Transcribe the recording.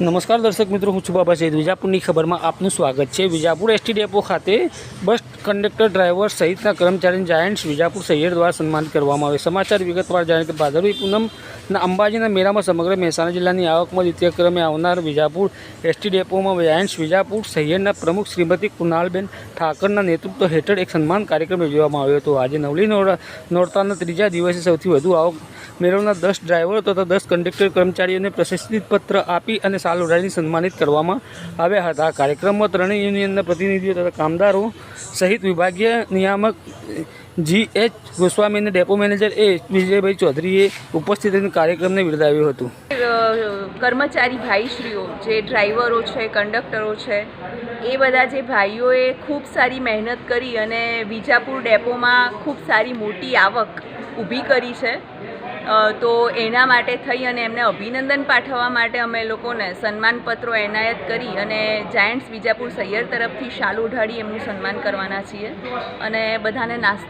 નમસ્કાર દર્શક મિત્રો, હું છું બાબા સૈદ વિજાપુરની ખબરમાં આપનું સ્વાગત છે. વિજાપુર એસટી ડેપો ખાતે બસ કંડક્ટર ડ્રાઈવર સહિતના કર્મચારીને જાયન્ટ્સ વિજાપુર સૈયર દ્વારા સન્માનિત કરવામાં આવે સમાચાર વિગતવાર જાણે કે ભાદરવી પૂનમના અંબાજીના મેળામાં સમગ્ર મહેસાણા જિલ્લાની આવકમાં દ્વિતીય ક્રમે આવનાર વિજાપુર એસટી ડેપોમાં જાયન્ટ્સ વિજાપુર સૈયરના પ્રમુખ શ્રીમતી કુનાલબેન ઠાકરના નેતૃત્વ હેઠળ એક સન્માન કાર્યક્રમ યોજવામાં આવ્યો હતો. આજે નવલી નોરતા નોરતાના ત્રીજા દિવસે સૌથી વધુ આવક મેળવનાર દસ ડ્રાઈવરો તથા દસ કંડક્ટર કર્મચારીઓને પ્રશસ્તિપત્ર આપી અને સાલ ઉડાડીને સન્માનિત કરવામાં આવ્યા હતા. કાર્યક્રમમાં ત્રણેય યુનિયનના પ્રતિનિધિઓ તથા કામદારો સહિત વિભાગીય નિયામક જી એચ ગોસ્વામી અને ડેપો મેનેજર એ વિજયભાઈ ચૌધરીએ ઉપસ્થિત રહીને કાર્યક્રમને બિરદાવ્યું હતું. કર્મચારી ભાઈશ્રીઓ જે ડ્રાઈવરો છે કંડક્ટરો છે, એ બધા જે ભાઈઓએ ખૂબ સારી મહેનત કરી અને વિજાપુર ડેપોમાં ખૂબ સારી મોટી આવક ઊભી કરી છે. તો એના માટે થઈ અને એમને અભિનંદન પાઠવવા માટે અમે લોકોને સન્માનપત્રો એનાયત કરી અને જાયન્ટ્સ વિજાપુર સૈયર તરફથી શાલ ઓઢાડી એમનું સન્માન કરવાના છીએ. અને બધાને નાસ્તા